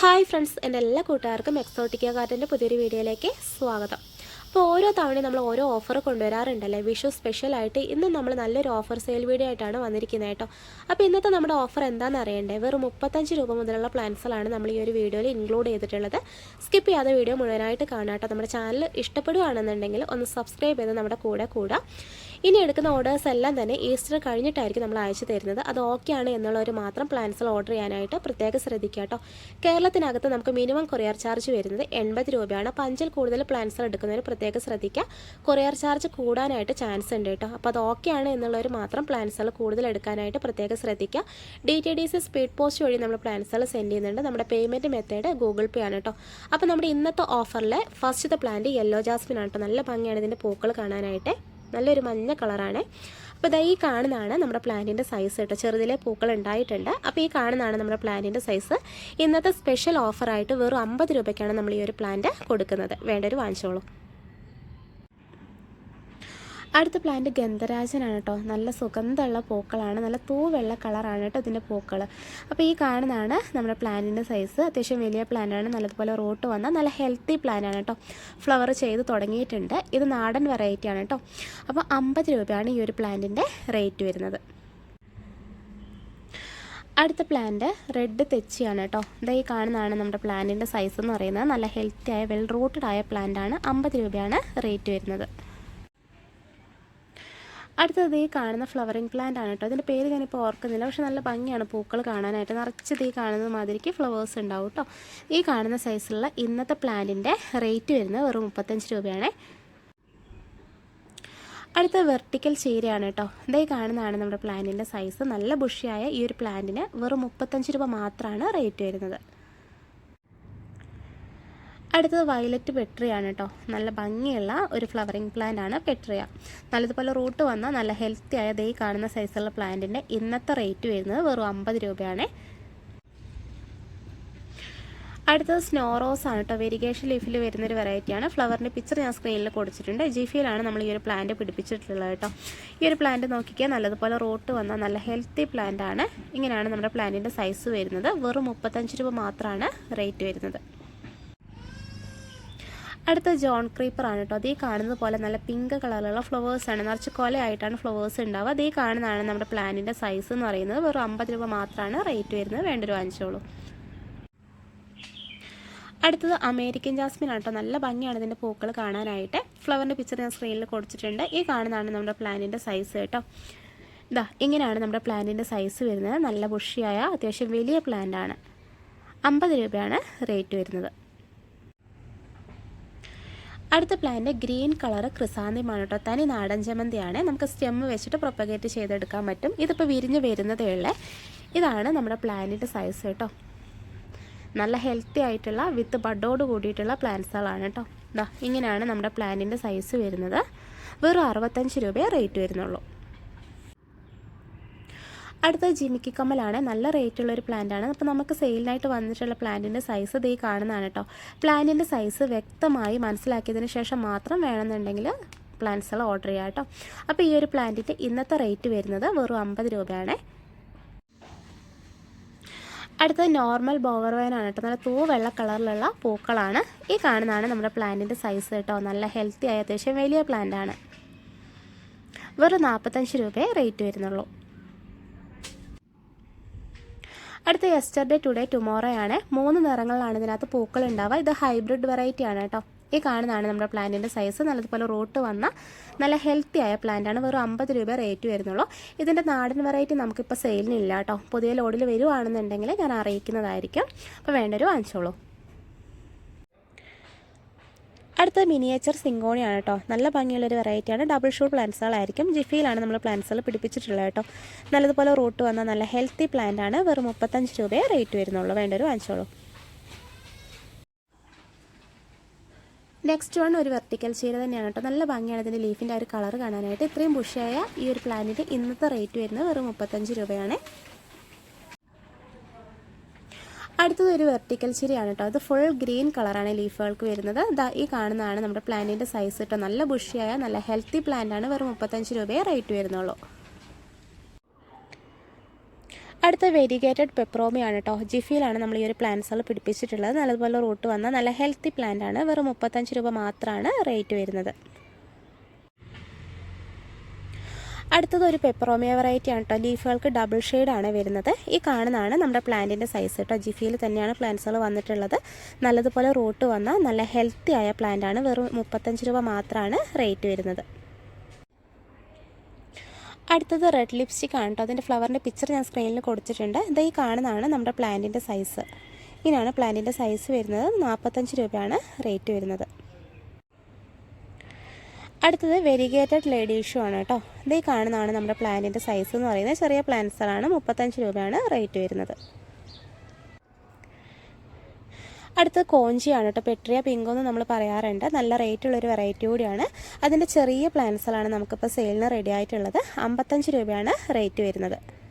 Hi friends എന്റെ എല്ലാ കൂട്ടുകാർക്കും എക്സോട്ടിക്ക ഗാർഡന്റെ പുതിയൊരു വീഡിയോയിലേക്ക് സ്വാഗതം. അപ്പോൾ ഓരോ തവണയും നമ്മൾ ഓരോ ഓഫർ കൊണ്ടുവരാറുണ്ടല്ലേ? വിഷു സ്പെഷ്യലായിട്ട് ഇന്ന് നമ്മൾ നല്ലൊരു ഓഫർ സെയിൽ വീഡിയോ ആയിട്ടാണ് വന്നിരിക്കുന്നത് കേട്ടോ. അപ്പോൾ ഇന്നത്തെ നമ്മുടെ ഓഫർ എന്താണെന്ന് അറിയണ്ടേ? വെറും മുപ്പത്തഞ്ച് രൂപ മുതലുള്ള പ്ലാൻസുകളാണ് നമ്മൾ ഈ ഒരു വീഡിയോയിൽ ഇൻക്ലൂഡ് ചെയ്തിട്ടുള്ളത്. സ്കിപ്പ് ചെയ്യാതെ വീഡിയോ മുഴുവനായിട്ട് കാണാം കേട്ടോ. നമ്മുടെ ചാനൽ ഇഷ്ടപ്പെടുകയാണെന്നുണ്ടെങ്കിൽ ഒന്ന് സബ്സ്ക്രൈബ് ചെയ്ത് നമ്മുടെ കൂടെ കൂടാം ഇനി എടുക്കുന്ന ഓർഡേഴ്സ് എല്ലാം തന്നെ ഈസ്റ്റർ കഴിഞ്ഞിട്ടായിരിക്കും നമ്മൾ അയച്ചു തരുന്നത്. അത് ഓക്കെ ആണ് എന്നുള്ളവർ മാത്രം പ്ലാൻസിൽ ഓർഡർ ചെയ്യാനായിട്ട് പ്രത്യേകം ശ്രദ്ധിക്കുക കേട്ടോ. കേരളത്തിനകത്ത് നമുക്ക് മിനിമം കൊറിയർ ചാർജ് വരുന്നത് എൺപത് രൂപയാണ്. അപ്പോൾ അഞ്ചിൽ കൂടുതൽ പ്ലാൻസിൽ എടുക്കുന്നവർ പ്രത്യേകം ശ്രദ്ധിക്കുക. കൊറിയർ ചാർജ് കൂടാനായിട്ട് ചാൻസ് ഉണ്ട് കേട്ടോ. അപ്പോൾ അത് ഓക്കെ ആണ് എന്നുള്ളവർ മാത്രം പ്ലാൻസുകൾ കൂടുതൽ എടുക്കാനായിട്ട് പ്രത്യേകം ശ്രദ്ധിക്കുക. D T D C speed post വഴി നമ്മൾ പ്ലാൻസുകൾ സെൻഡ് ചെയ്യുന്നുണ്ട്. നമ്മുടെ പേയ്മെന്റ് മെത്തേഡ് ഗൂഗിൾ പേ ആണ് കേട്ടോ. അപ്പോൾ നമ്മുടെ ഇന്നത്തെ ഓഫറിലെ ഫസ്റ്റത്തെ പ്ലാന്റ് യെല്ലോ ജാസ്മിൻ ആണ് കേട്ടോ. നല്ല ഭംഗിയാണ് ഇതിന്റെ പൂക്കൾ കാണാനായിട്ട്. നല്ലൊരു മഞ്ഞ കളറാണ്. അപ്പോൾ ഇതാ ഈ കാണുന്നതാണ് നമ്മുടെ പ്ലാന്റിന്റെ സൈസ് കേട്ടോ. ചെറുതിലെ പൂക്കൾ ഉണ്ടായിട്ടുണ്ട്. അപ്പോൾ ഈ കാണുന്നതാണ് നമ്മുടെ പ്ലാന്റിന്റെ സൈസ് ഇന്നത്തെ സ്പെഷ്യൽ ഓഫറായിട്ട് വെറും അമ്പത് രൂപയ്ക്കാണ് നമ്മൾ ഈ ഒരു പ്ലാന്റ് കൊടുക്കുന്നത്. വേണ്ടൊരു വാങ്ങിച്ചോളൂ. അടുത്ത പ്ലാന്റ് ഗന്ധരാജനാണ് കേട്ടോ നല്ല സുഗന്ധമുള്ള പൂക്കളാണ്. നല്ല തൂവെള്ള കളറാണ് കേട്ടോ ഇതിന്റെ പൂക്കൾ അപ്പോൾ ഈ കാണുന്നതാണ് നമ്മുടെ പ്ലാന്റിന്റെ സൈസ് അത്യാവശ്യം വലിയ പ്ലാന്റാണ് നല്ലതുപോലെ റൂട്ട് വന്ന നല്ല ഹെൽത്തി പ്ലാന്റാണ് കേട്ടോ ഫ്ലവർ ചെയ്ത് തുടങ്ങിയിട്ടുണ്ട്. ഇത് നാടൻ വെറൈറ്റിയാണ് കേട്ടോ അപ്പോൾ അമ്പത് രൂപയാണ് ഈ ഒരു പ്ലാന്റിന്റെ റേറ്റ് വരുന്നത്. അടുത്ത പ്ലാന്റ് റെഡ് തെച്ചിയാണ് കേട്ടോ ഇതാ ഈ കാണുന്നതാണ് നമ്മുടെ പ്ലാന്റിന്റെ സൈസ് എന്ന് പറയുന്നത്. നല്ല ഹെൽത്തി ആയ വെൽ റൂട്ടഡ് ആയ പ്ലാന്റാണ് അമ്പത് രൂപയാണ് റേറ്റ് വരുന്നത്. അടുത്തത് ഈ കാണുന്ന ഫ്ലവറിങ് പ്ലാന്റ് ആണ് കേട്ടോ അതിന്റെ പേര് ഞാനിപ്പോൾ ഓർക്കുന്നില്ല. പക്ഷെ നല്ല ഭംഗിയാണ് പൂക്കൾ കാണാനായിട്ട്. നിറച്ചത് ഈ കാണുന്ന മാതിരിക്ക് ഫ്ലവേഴ്സ് ഉണ്ടാവും കേട്ടോ ഈ കാണുന്ന സൈസിലുള്ള ഇന്നത്തെ പ്ലാന്റിന്റെ റേറ്റ് വരുന്നത് വെറും മുപ്പത്തഞ്ച് രൂപയാണ്. അടുത്ത വെർട്ടിക്കൽ ചീരയാണ് കേട്ടോ ഇതേ കാണുന്നതാണ് നമ്മുടെ പ്ലാന്റിന്റെ സൈസ് നല്ല ബുഷിയായ ഈ ഒരു പ്ലാന്റിന് വെറും മുപ്പത്തഞ്ച് രൂപ മാത്രമാണ് റേറ്റ് വരുന്നത്. അടുത്തത് വയലറ്റ് പെട്രിയാണ് കേട്ടോ നല്ല ഭംഗിയുള്ള ഒരു ഫ്ലവറിങ് പ്ലാന്റ് ആണ് പെട്രിയ. നല്ലതുപോലെ റൂട്ട് വന്ന നല്ല ഹെൽത്തി ആയ ദേ കാണുന്ന സൈസുള്ള പ്ലാന്റിന്റെ ഇന്നത്തെ റേറ്റ് വരുന്നത് വെറും അമ്പത് രൂപയാണ്. അടുത്തത് സ്നോ റോസ് ആണ് കേട്ടോ വെരിഗേഷൻ ലീഫിൽ വരുന്നൊരു വെറൈറ്റിയാണ് ഫ്ലവറിന്റെ പിക്ചർ ഞാൻ സ്ക്രീനിൽ കൊടുത്തിട്ടുണ്ട്. ജിഫിയിലാണ് നമ്മൾ ഈ ഒരു പ്ലാന്റ് പിടിപ്പിച്ചിട്ടുള്ളത് കേട്ടോ ഈ ഒരു പ്ലാന്റ് നോക്കിക്കാൻ നല്ലതുപോലെ റോട്ട് വന്ന നല്ല ഹെൽത്തി പ്ലാന്റ് ആണ്. ഇങ്ങനെയാണ് നമ്മുടെ പ്ലാന്റിന്റെ സൈസ് വരുന്നത്. വെറും മുപ്പത്തഞ്ച് രൂപ മാത്രമാണ് റേറ്റ് വരുന്നത്. അടുത്ത ജോൺ ക്രീപ്പർ ആണ് കേട്ടോ. അതേ കാണുന്നത് പോലെ നല്ല പിങ്ക് കളറിലുള്ള ഫ്ലവേഴ്സ് ആണ്. നിറച്ച് കൊലയായിട്ടാണ് ഫ്ലവേഴ്സ് ഉണ്ടാവുക. അതേ കാണുന്നതാണ് നമ്മുടെ പ്ലാനിന്റെ സൈസ് എന്ന് പറയുന്നത്. വെറും അമ്പത് രൂപ മാത്രമാണ് റേറ്റ് വരുന്നത്. വേണ്ടൊരു വാങ്ങിച്ചോളൂ. അടുത്തത് അമേരിക്കൻ ജാസ്മിൻ ആണ് കേട്ടോ. നല്ല ഭംഗിയാണ് ഇതിന്റെ പൂക്കൾ കാണാനായിട്ട്. ഫ്ലവറിന്റെ പിക്ചർ ഞാൻ സ്ക്രീനിൽ കൊടുത്തിട്ടുണ്ട്. ഈ കാണുന്നതാണ് നമ്മുടെ പ്ലാനിന്റെ സൈസ് കേട്ടോ. ഇതാ ഇങ്ങനെയാണ് നമ്മുടെ പ്ലാനിന്റെ സൈസ് വരുന്നത്. നല്ല ബുഷിയായ അത്യാവശ്യം വലിയ പ്ലാന്റ് ആണ്. അമ്പത് രൂപയാണ് റേറ്റ് വരുന്നത്. അടുത്ത പ്ലാന്റ് ഗ്രീൻ കളർ ക്രിസാന്തിമാണ് കേട്ടോ തനി നാടൻ ചമന്തിയാണ് നമുക്ക് സ്റ്റെം വെച്ചിട്ട് പ്രൊപ്പഗേറ്റ് ചെയ്തെടുക്കാൻ പറ്റും. ഇതിപ്പോൾ വിരിഞ്ഞ് വരുന്നതേ ഉള്ളേ. ഇതാണ് നമ്മുടെ പ്ലാന്റിന്റെ സൈസ് കേട്ടോ നല്ല ഹെൽത്തി ആയിട്ടുള്ള വിത്ത് ബഡോട് കൂടിയിട്ടുള്ള പ്ലാന്റ്സുകളാണ് കേട്ടോ ഇതാ ഇങ്ങനെയാണ് നമ്മുടെ പ്ലാന്റിന്റെ സൈസ് വരുന്നത്. വെറും അറുപത്തഞ്ച് രൂപയെ റേറ്റ് വരുന്നുള്ളൂ. അടുത്ത ജിമിക്കി കമ്മലാണ് നല്ല റേറ്റുള്ള ഒരു പ്ലാന്റാണ് അപ്പോൾ നമുക്ക് സെയിലിനായിട്ട് വന്നിട്ടുള്ള പ്ലാന്റിന്റെ സൈസ് ഇതേ കാണുന്നതാണ് കേട്ടോ പ്ലാന്റിന്റെ സൈസ് വ്യക്തമായി മനസ്സിലാക്കിയതിന് ശേഷം മാത്രം വേണമെന്നുണ്ടെങ്കിൽ പ്ലാന്റ്സുകൾ ഓർഡർ ചെയ്യാം കേട്ടോ അപ്പോൾ ഈ ഒരു പ്ലാന്റിന്റെ ഇന്നത്തെ റേറ്റ് വരുന്നത് വെറും അമ്പത് രൂപയാണ്. അടുത്തത് നോർമൽ ബോവർ വൈനാണ് കേട്ടോ നല്ല തൂ വെള്ള കളറിലുള്ള പൂക്കളാണ്. ഈ കാണുന്നതാണ് നമ്മുടെ പ്ലാന്റിന്റെ സൈസ് കേട്ടോ നല്ല ഹെൽത്തി ആയ അത്യാവശ്യം വലിയ പ്ലാന്റാണ് വെറും നാൽപ്പത്തഞ്ച് രൂപയെ റേറ്റ് വരുന്നുള്ളൂ. അടുത്ത യെസ്റ്റർഡേ ടുഡേ ടുമോറോ ആണ്. മൂന്ന് നിറങ്ങളിലാണ് ഇതിനകത്ത് പൂക്കൾ ഉണ്ടാവുക. ഇത് ഹൈബ്രിഡ് വെറൈറ്റി ആണ് കേട്ടോ. ഈ കാണുന്നതാണ് നമ്മുടെ പ്ലാന്റിന്റെ സൈസ് നല്ലതുപോലെ റൂട്ട് വന്ന നല്ല ഹെൽത്തി ആയ പ്ലാന്റാണ് വെറും അമ്പത് രൂപ റേറ്റ് വരുന്നുള്ളൂ. ഇതിന്റെ നാടൻ വെറൈറ്റി നമുക്കിപ്പോൾ സെയിലിനില്ല കേട്ടോ. പുതിയ ലോഡിൽ വരുവാണെന്നുണ്ടെങ്കിൽ ഞാൻ അറിയിക്കുന്നതായിരിക്കും. അപ്പോൾ വേണ്ടൊരു വാങ്ങിച്ചോളൂ. അടുത്ത മിനിയേച്ചർ സിങ്കോണിയാണ് കേട്ടോ നല്ല ഭംഗിയുള്ളൊരു വെറൈറ്റിയാണ് ഡബിൾ ഷൂ പ്ലാന്റ്സുകളായിരിക്കും ജിഫിയിലാണ് നമ്മൾ പ്ലാന്റ്സുകൾ പിടിപ്പിച്ചിട്ടുള്ളത് കേട്ടോ നല്ലതുപോലെ റൂട്ട് വന്ന നല്ല ഹെൽത്തി പ്ലാന്റ് ആണ്. വെറും മുപ്പത്തഞ്ച് രൂപയെ റേറ്റ് വരുന്നുള്ളൂ. വേണ്ടൊരു വാങ്ങിച്ചോളൂ. നെക്സ്റ്റ് വൺ ഒരു വെർട്ടിക്കൽ ചീര തന്നെയാണ് കേട്ടോ നല്ല ഭംഗിയാണ് ഇതിന്റെ ലീഫിന്റെ ഒരു കളർ കാണാനായിട്ട്. ഇത്രയും ബുഷിയായ ഈ ഒരു പ്ലാന്റിന്റെ ഇന്നത്തെ റേറ്റ് വരുന്നത് വെറും മുപ്പത്തഞ്ച് രൂപയാണ്. അടുത്തത് ഒരു വെർട്ടിക്കൽ ചിരിയാണ് കേട്ടോ. അത് ഫുൾ ഗ്രീൻ കളറാണ് ലീഫുകൾക്ക് വരുന്നത്. ദാ ഈ കാണുന്നതാണ് നമ്മുടെ പ്ലാന്റിന്റെ സൈസ് കേട്ടോ. നല്ല ബുഷിയായ നല്ല ഹെൽത്തി പ്ലാന്റ് ആണ്. വെറും മുപ്പത്തഞ്ച് രൂപയെ റേറ്റ് വരുന്നുള്ളൂ. അടുത്ത വെരിഗേറ്റഡ് പെപ്രോമിയാണ് കേട്ടോ. ജിഫിയിലാണ് നമ്മൾ ഈ ഒരു പ്ലാന്റ്സുകൾ പിടിപ്പിച്ചിട്ടുള്ളത്. നല്ലതുപോലെ റൂട്ട് വന്ന നല്ല ഹെൽത്തി പ്ലാന്റ് ആണ്. വെറും മുപ്പത്തഞ്ച് രൂപ മാത്രമാണ് റേറ്റ് വരുന്നത്. അടുത്തത് ഒരു പെപ്പറോമിയ വെറൈറ്റി ആണ് കേട്ടോ. ലീഫുകൾക്ക് ഡബിൾ ആണ് വരുന്നത്. ഈ കാണുന്നതാണ് നമ്മുടെ പ്ലാന്റിന്റെ സൈസ് കേട്ടോ. ജിഫിയിൽ തന്നെയാണ് പ്ലാന്റ്സുകൾ വന്നിട്ടുള്ളത്. നല്ലതുപോലെ റൂട്ട് വന്ന നല്ല ഹെൽത്തി ആയ പ്ലാന്റ് ആണ്. വെറും മുപ്പത്തഞ്ച് രൂപ മാത്രമാണ് റേറ്റ് വരുന്നത്. അടുത്തത് റെഡ് ലിപ്സ്റ്റിക് ആണ് കേട്ടോ. അതിന്റെ ഫ്ലവറിന്റെ പിക്ചർ ഞാൻ സ്ക്രീനിൽ കൊടുത്തിട്ടുണ്ട്. ഇത് ഈ കാണുന്നതാണ് നമ്മുടെ പ്ലാന്റിന്റെ സൈസ് ഇങ്ങനെയാണ് പ്ലാന്റിന്റെ സൈസ് വരുന്നത്. നാൽപ്പത്തഞ്ച് രൂപയാണ് റേറ്റ് വരുന്നത്. അടുത്തത് വെരിഗേറ്റഡ് ലേഡി ഇഷ്യൂ ആണ് കേട്ടോ. ഇത് കാണുന്നതാണ് നമ്മുടെ പ്ലാന്റിന്റെ സൈസ് എന്ന് പറയുന്നത്. ചെറിയ പ്ലാന്റ്സുകളാണ് മുപ്പത്തഞ്ച് രൂപയാണ് റേറ്റ് വരുന്നത്. അടുത്ത് കോഞ്ചിയാണ് കേട്ടോ. പെട്രിയ പിങ്കോ എന്ന് നമ്മൾ പറയാറുണ്ട്. നല്ല റേറ്റ് ഉള്ളൊരു വെറൈറ്റി കൂടിയാണ്. അതിന്റെ ചെറിയ പ്ലാന്റ്സുകളാണ് നമുക്കിപ്പോൾ സെയിലിന് റെഡി ആയിട്ടുള്ളത്. അമ്പത്തഞ്ച് രൂപയാണ് റേറ്റ് വരുന്നത്.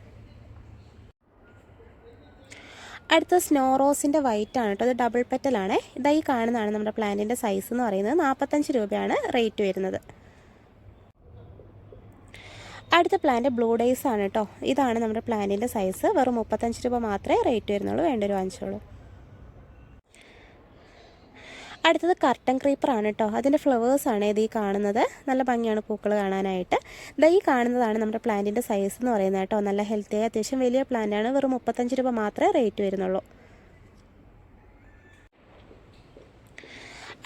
അടുത്ത സ്നോ റോസിന്റെ വൈറ്റ് ആണ് കേട്ടോ. അത് ഡബിൾ പെറ്റലാണ് ഇതായി കാണുന്നതാണ് നമ്മുടെ പ്ലാന്റിന്റെ സൈസ് എന്ന് പറയുന്നത്. നാൽപ്പത്തഞ്ച് രൂപയാണ് റേറ്റ് വരുന്നത്. അടുത്ത പ്ലാന്റ് ബ്ലൂ ഡേയ്സ് ആണ് കേട്ടോ. ഇതാണ് നമ്മുടെ പ്ലാന്റിന്റെ സൈസ് വെറും മുപ്പത്തഞ്ച് രൂപ മാത്രമേ റേറ്റ് വരുന്നുള്ളൂ. വേണ്ടൊരു വാങ്ങിച്ചോളൂ അടുത്തത് കർട്ടൻ ക്രീപ്പർ ആണ് കേട്ടോ. അതിന്റെ ഫ്ലവേഴ്സാണ് ഇത് ഈ കാണുന്നത്. നല്ല ഭംഗിയാണ് പൂക്കൾ കാണാനായിട്ട്. ഇതാ ഈ കാണുന്നതാണ് നമ്മുടെ പ്ലാന്റിന്റെ സൈസ് എന്ന് പറയുന്നത് കേട്ടോ. നല്ല ഹെൽത്തി അത്യാവശ്യം വലിയ പ്ലാന്റാണ് വെറും മുപ്പത്തഞ്ച് രൂപ മാത്രമേ റേറ്റ് വരുന്നുള്ളൂ.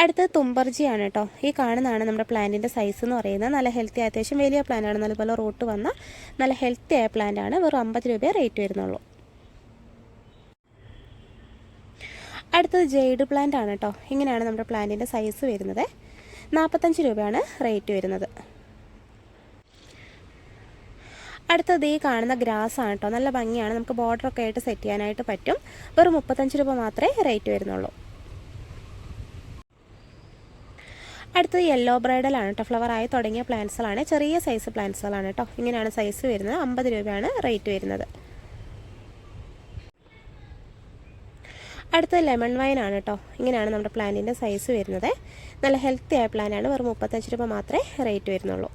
അടുത്തത് തുമ്പർജിയാണ് കേട്ടോ. ഈ കാണുന്നതാണ് നമ്മുടെ പ്ലാന്റിന്റെ സൈസ് എന്ന് പറയുന്നത്. നല്ല ഹെൽത്തി അത്യാവശ്യം വലിയ പ്ലാന്റാണ് നല്ലപോലെ റൂട്ട് വന്ന നല്ല ഹെൽത്തി ആയ പ്ലാന്റാണ് വെറും അമ്പത് രൂപയെ റേറ്റ് വരുന്നുള്ളൂ. അടുത്തത് ജെയ്ഡ് പ്ലാന്റ് ആണ് കേട്ടോ ഇങ്ങനെയാണ് നമ്മുടെ പ്ലാന്റിന്റെ സൈസ് വരുന്നത്. നാൽപ്പത്തഞ്ച് രൂപയാണ് റേറ്റ് വരുന്നത്. അടുത്തത് ഈ കാണുന്ന ഗ്രാസ് ആണ് കേട്ടോ നല്ല ഭംഗിയാണ്. നമുക്ക് ബോർഡറൊക്കെ ആയിട്ട് സെറ്റ് ചെയ്യാനായിട്ട് പറ്റും. വെറും മുപ്പത്തഞ്ച് രൂപ മാത്രമേ റേറ്റ് വരുന്നുള്ളൂ. അടുത്തത് യെല്ലോ ബ്രൈഡലാണ് കേട്ടോ ഫ്ലവർ ആയി തുടങ്ങിയ പ്ലാന്റ്സുകളാണ് ചെറിയ സൈസ് പ്ലാന്റ്സുകളാണ് കേട്ടോ ഇങ്ങനെയാണ് സൈസ് വരുന്നത്. അമ്പത് രൂപയാണ് റേറ്റ് വരുന്നത്. അടുത്തത് ലെമൺ വൈൻ ആണ് കേട്ടോ ഇങ്ങനെയാണ് നമ്മുടെ പ്ലാന്റിന്റെ സൈസ് വരുന്നത്. നല്ല ഹെൽത്തി ആയ പ്ലാനാണ് വെറും മുപ്പത്തഞ്ച് രൂപ മാത്രമേ റേറ്റ് വരുന്നുള്ളൂ.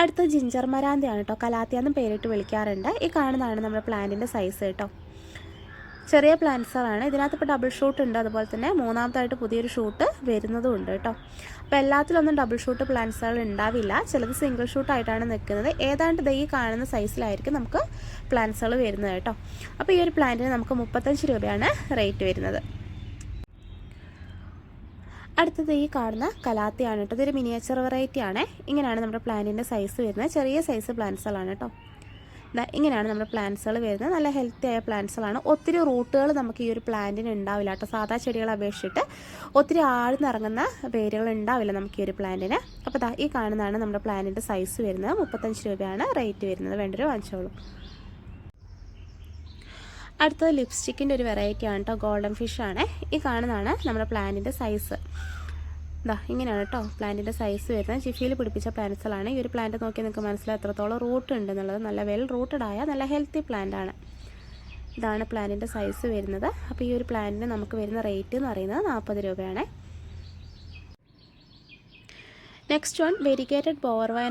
അടുത്ത ജിഞ്ചർ മരാന്തിയാണ് കേട്ടോ കലാത്തിയാന്നും പേരിട്ട് വിളിക്കാറുണ്ട്. ഈ കാണുന്നതാണ് നമ്മുടെ പ്ലാന്റിന്റെ സൈസ് കേട്ടോ ചെറിയ പ്ലാന്റ്സുകളാണ് ഇതിനകത്ത് ഇപ്പോൾ ഡബിൾ ഷൂട്ട് ഉണ്ട്. അതുപോലെ തന്നെ മൂന്നാമതായിട്ട് പുതിയൊരു ഷൂട്ട് വരുന്നതും ഉണ്ട് കേട്ടോ. അപ്പോൾ എല്ലാത്തിലൊന്നും ഡബിൾ ഷൂട്ട് പ്ലാന്റ്സുകൾ ഉണ്ടാവില്ല. ചിലത് സിംഗിൾ ഷൂട്ടായിട്ടാണ് നിൽക്കുന്നത്. ഏതാണ്ട് ദൈ കാണുന്ന സൈസിലായിരിക്കും നമുക്ക് പ്ലാന്റ്സുകൾ വരുന്നത് കേട്ടോ. അപ്പോൾ ഈ ഒരു പ്ലാന്റിന് നമുക്ക് മുപ്പത്തഞ്ച് രൂപയാണ് റേറ്റ് വരുന്നത്. അടുത്തത് ഈ കാണുന്ന കലാത്തിയാണ് കേട്ടോ. ഇതൊരു മിനിയേച്ചർ വെറൈറ്റി ആണ്. ഇങ്ങനെയാണ് നമ്മുടെ പ്ലാന്റിന്റെ സൈസ് വരുന്നത്. ചെറിയ സൈസ് പ്ലാന്റ്സുകളാണ് കേട്ടോ. ഇങ്ങനെയാണ് നമ്മുടെ പ്ലാന്റ്സുകൾ വരുന്നത്. നല്ല ഹെൽത്തി ആയ പ്ലാന്റ്സുകളാണ് ഒത്തിരി റൂട്ടുകൾ നമുക്ക് ഈ ഒരു പ്ലാന്റിന് ഉണ്ടാവില്ല കേട്ടോ. സാധാ ചെടികളെ അപേക്ഷിച്ചിട്ട് ഒത്തിരി ആഴ്ന്നിറങ്ങുന്ന വേരുകൾ ഉണ്ടാവില്ല നമുക്ക് ഈ ഒരു പ്ലാന്റിന് അപ്പോൾ ദാ ഈ കാണുന്നതാണ് നമ്മുടെ പ്ലാന്റിന്റെ സൈസ് വരുന്നത്. മുപ്പത്തഞ്ച് രൂപയാണ് റേറ്റ് വരുന്നത്. വേണ്ടൊരു വാങ്ങിച്ചോളൂ. അടുത്തത് ലിപ്സ്റ്റിക്കിന്റെ ഒരു വെറൈറ്റി ആണ് കേട്ടോ. ഗോൾഡൻ ഫിഷ് ആണ്. ഈ കാണുന്നതാണ് നമ്മുടെ പ്ലാന്റിന്റെ സൈസ് ഇതാ ഇങ്ങനെയാണ് കേട്ടോ പ്ലാന്റിന്റെ സൈസ് വരുന്നത്. ജിഫിയിൽ പിടിപ്പിച്ച പ്ലാന്റ്സുകളാണ് ഈ ഒരു പ്ലാന്റ് നോക്കി നിങ്ങൾക്ക് മനസ്സിലായി എത്രത്തോളം റൂട്ട് ഉണ്ട് എന്നുള്ളത്. നല്ല വെൽ റൂട്ടഡ് ആയ നല്ല ഹെൽത്തി പ്ലാന്റ് ആണ്. ഇതാണ് പ്ലാന്റിന്റെ സൈസ് വരുന്നത്. അപ്പോൾ ഈ ഒരു പ്ലാന്റിന് നമുക്ക് വരുന്ന റേറ്റ് എന്ന് പറയുന്നത് നാൽപ്പത് രൂപയാണ്. നെക്സ്റ്റ് വൺ വെരിഗേറ്റഡ്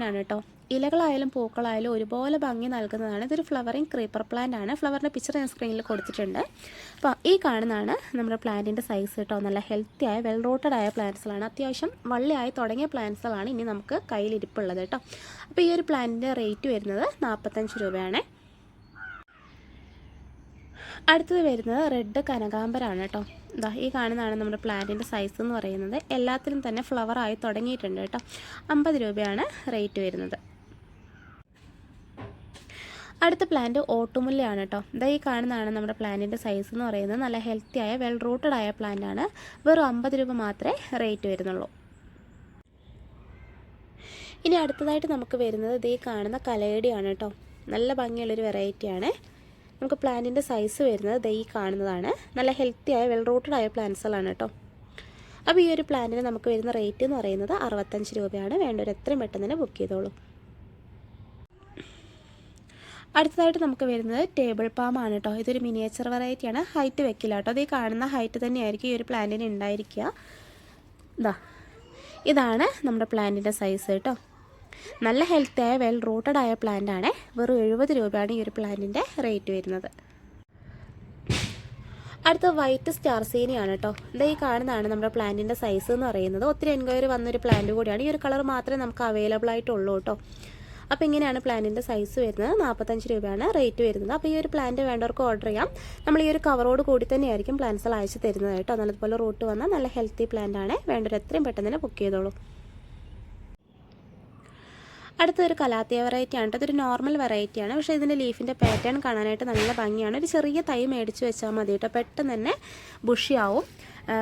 ആണ് കേട്ടോ. ഇലകളായാലും പൂക്കളായാലും ഒരുപോലെ ഭംഗി നൽകുന്നതാണ്. ഇതൊരു ഫ്ലവറിങ് ക്രീപ്പർ പ്ലാന്റ് ആണ്. ഫ്ലവറിന്റെ പിക്ചർ ഞാൻ സ്ക്രീനിൽ കൊടുത്തിട്ടുണ്ട്. അപ്പോൾ ഈ കാണുന്നതാണ് നമ്മുടെ പ്ലാന്റിന്റെ സൈസ് കേട്ടോ നല്ല ഹെൽത്തി ആയ വെൽ റൂട്ടഡ് ആയ പ്ലാന്റ്സുകളാണ് അത്യാവശ്യം വള്ളിയായി തുടങ്ങിയ പ്ലാന്റ്സുകളാണ് ഇനി നമുക്ക് കയ്യിലിരിപ്പുള്ളത് കേട്ടോ അപ്പോൾ ഈ ഒരു പ്ലാന്റിന്റെ റേറ്റ് വരുന്നത് നാൽപ്പത്തഞ്ച് രൂപയാണ്. അടുത്തത് വരുന്നത് റെഡ് കനകാമ്പരാണ് കേട്ടോ ഇതാ ഈ കാണുന്നതാണ് നമ്മുടെ പ്ലാന്റിന്റെ സൈസ് എന്ന് പറയുന്നത്. എല്ലാത്തിലും തന്നെ ഫ്ലവർ ആയി തുടങ്ങിയിട്ടുണ്ട് കേട്ടോ അമ്പത് രൂപയാണ് റേറ്റ് വരുന്നത്. അടുത്ത പ്ലാന്റ് ഓട്ടുമുല്ലയാണ് കേട്ടോ ഇതാ ഈ കാണുന്നതാണ് നമ്മുടെ പ്ലാന്റിന്റെ സൈസ് എന്ന് പറയുന്നത്. നല്ല ഹെൽത്തി ആയ വെൽ റൂട്ടഡ് ആയ പ്ലാന്റ് ആണ്. വെറും അമ്പത് രൂപ മാത്രമേ റേറ്റ് വരുന്നുള്ളൂ. ഇനി അടുത്തതായിട്ട് നമുക്ക് വരുന്നത് ഇതേ കാണുന്ന കലയടിയാണ് കേട്ടോ നല്ല ഭംഗിയുള്ളൊരു വെറൈറ്റിയാണ് നമുക്ക് പ്ലാന്റിന്റെ സൈസ് വരുന്നത് ദൈ കാണുന്നതാണ്. നല്ല ഹെൽത്തി ആയ വെൽ റൂട്ടഡ് ആയ പ്ലാന്റ്സുകളാണ് കേട്ടോ അപ്പോൾ ഈ ഒരു പ്ലാന്റിന് നമുക്ക് വരുന്ന റേറ്റ് എന്ന് പറയുന്നത് അറുപത്തഞ്ച് രൂപയാണ്. വേണ്ടവർ എത്രയും പെട്ടെന്ന് തന്നെ ബുക്ക് ചെയ്തോളൂ. അടുത്തതായിട്ട് നമുക്ക് വരുന്നത് ടേബിൾ പാം ആണ് കേട്ടോ ഇതൊരു മിനിയേച്ചർ വെറൈറ്റിയാണ് ഹൈറ്റ് വെക്കില്ല കേട്ടോ അത് കാണുന്ന ഹൈറ്റ് തന്നെയായിരിക്കും ഈ ഒരു പ്ലാന്റിന് ഉണ്ടായിരിക്കുക ഇതാ ഇതാണ് നമ്മുടെ പ്ലാന്റിന്റെ സൈസ് കേട്ടോ നല്ല ഹെൽത്തിയായ വെൽ റൂട്ടഡ് ആയ പ്ലാന്റ് ആണ്. വെറും എഴുപത് രൂപയാണ് ഈ ഒരു പ്ലാന്റിന്റെ റേറ്റ് വരുന്നത്. അടുത്ത വൈറ്റ് സ്റ്റാർ സീനിയാണ് കേട്ടോ ഇതാ ഈ കാണുന്നതാണ് നമ്മുടെ പ്ലാന്റിന്റെ സൈസ് എന്ന് പറയുന്നത്. ഒത്തിരി എൻക്വയറി വന്നൊരു പ്ലാന്റ് കൂടിയാണ്. ഈ ഒരു കളർ മാത്രമേ നമുക്ക് അവൈലബിൾ ആയിട്ടുള്ളൂ കേട്ടോ അപ്പോൾ ഇങ്ങനെയാണ് പ്ലാന്റിന്റെ സൈസ് വരുന്നത്. നാൽപ്പത്തഞ്ച് രൂപയാണ് റേറ്റ് വരുന്നത്. അപ്പോൾ ഈ ഒരു പ്ലാന്റ് വേണ്ടവർക്ക് ഓർഡർ ചെയ്യാം. നമ്മൾ ഈ ഒരു കവറോട് കൂടി തന്നെയായിരിക്കും പ്ലാന്റ്സുകൾ അയച്ചു തരുന്നത് കേട്ടോ. നല്ലതുപോലെ റൂട്ട് വന്നാൽ നല്ല ഹെൽത്തി പ്ലാന്റ് ആണ്. വേണ്ടവർ എത്രയും പെട്ടെന്ന് തന്നെ ബുക്ക് ചെയ്തോളൂ. അടുത്തൊരു കലാത്തിയ വെറൈറ്റി ആണ് അതൊരു നോർമൽ വെറൈറ്റി ആണ്. പക്ഷേ ഇതിന്റെ ലീഫിന്റെ പാറ്റേൺ കാണാനായിട്ട് നല്ല ഭംഗിയാണ്. ഒരു ചെറിയ തൈ മേടിച്ച് വെച്ചാൽ മതി കേട്ടോ. പെട്ടെന്ന് തന്നെ ബുഷിയാവും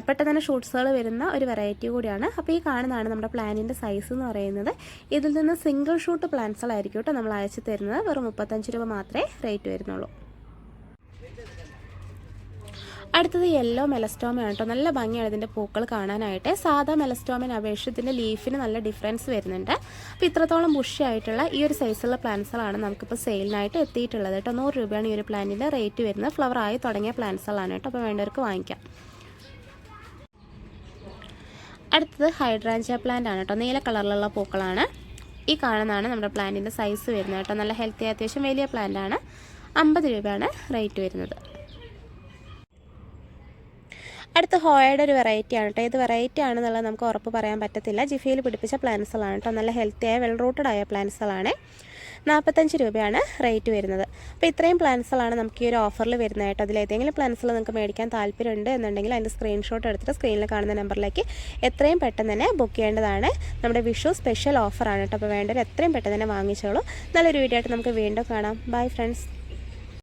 പെട്ടെന്ന് തന്നെ ഷൂട്ട്സുകൾ വരുന്ന ഒരു വെറൈറ്റി കൂടിയാണ്. അപ്പോൾ ഈ കാണുന്നതാണ് നമ്മുടെ പ്ലാന്റിന്റെ സൈസ് എന്ന് പറയുന്നത്. ഇതിൽ നിന്ന് സിംഗിൾ ഷൂട്ട് പ്ലാന്റ്സുകളായിരിക്കും കേട്ടോ നമ്മൾ അയച്ചു തരുന്നത്. വെറും മുപ്പത്തഞ്ച് രൂപ മാത്രമേ റേറ്റ് വരുന്നുള്ളൂ. അടുത്തത് യെല്ലോ മെലസ്റ്റോമയാണ് കേട്ടോ. നല്ല ഭംഗിയാണ് ഇതിന്റെ പൂക്കൾ കാണാനായിട്ട്. സാധാ മെലസ്റ്റോമിനെ അപേക്ഷിച്ച് ഇതിന്റെ ലീഫിന് നല്ല ഡിഫറൻസ് വരുന്നുണ്ട്. അപ്പോൾ ഇത്രത്തോളം ബുഷി ആയിട്ടുള്ള ഈ ഒരു സൈസുള്ള പ്ലാന്റ്സുകളാണ് നമുക്കിപ്പോൾ സെയിലിനായിട്ട് എത്തിയിട്ടുള്ളത് കേട്ടോ. നൂറ് രൂപയാണ് ഈ ഒരു പ്ലാന്റിന്റെ റേറ്റ് വരുന്നത്. ഫ്ലവർ ആയി തുടങ്ങിയ പ്ലാന്റ്സുകളാണ് കേട്ടോ. അപ്പോൾ വേണ്ടവർക്ക് വാങ്ങിക്കാം. അടുത്തത് ഹൈഡ്രാഞ്ച പ്ലാന്റ് ആണ് കേട്ടോ. നീല കളറിലുള്ള പൂക്കളാണ്. ഈ കാണുന്നതാണ് നമ്മുടെ പ്ലാന്റിന്റെ സൈസ് വരുന്നത് കേട്ടോ. നല്ല ഹെൽത്തി അത്യാവശ്യം വലിയ പ്ലാന്റ് ആണ്. അമ്പത് രൂപയാണ് റേറ്റ് വരുന്നത്. അടുത്ത ഹോയയുടെ ഒരു വെറൈറ്റി ആണ് കേട്ടോ. ഏത് വെറൈറ്റി ആണെന്നുള്ളത് നമുക്ക് ഉറപ്പ് പറയാൻ പറ്റത്തില്ല. ജിഫിയിൽ പിടിപ്പിച്ച പ്ലാന്റ്സുകളാണ് കേട്ടോ. നല്ല ഹെൽത്തിയായ വെൽ റൂട്ടഡ് ആയ പ്ലാന്റ്സുകളാണ് നാൽപ്പത്തഞ്ച് രൂപയാണ് റേറ്റ് വരുന്നത്. അപ്പോൾ ഇത്രയും പ്ലാൻസുകളാണ് നമുക്ക് ഈ ഒരു ഓഫറിൽ വരുന്നതായിട്ട് ഏതെങ്കിലും പ്ലാന്റ്സുകൾ നിങ്ങൾക്ക് മേടിക്കാൻ താല്പര്യമുണ്ട് എന്നുണ്ടെങ്കിൽ അതിന്റെ സ്ക്രീൻഷോട്ട് എടുത്തിട്ട് സ്ക്രീനിൽ കാണുന്ന നമ്പറിലേക്ക് എത്രയും പെട്ടെന്ന് തന്നെ ബുക്ക് ചെയ്യേണ്ടതാണ്. നമ്മുടെ വിഷു സ്പെഷ്യൽ ഓഫറാണ് കേട്ടോ. അപ്പോൾ വേണ്ടവർ എത്രയും പെട്ടെന്ന് തന്നെ വാങ്ങിച്ചോളൂ. നല്ലൊരു വീഡിയോ ആയിട്ട് നമുക്ക് വീണ്ടും കാണാം. Bye friends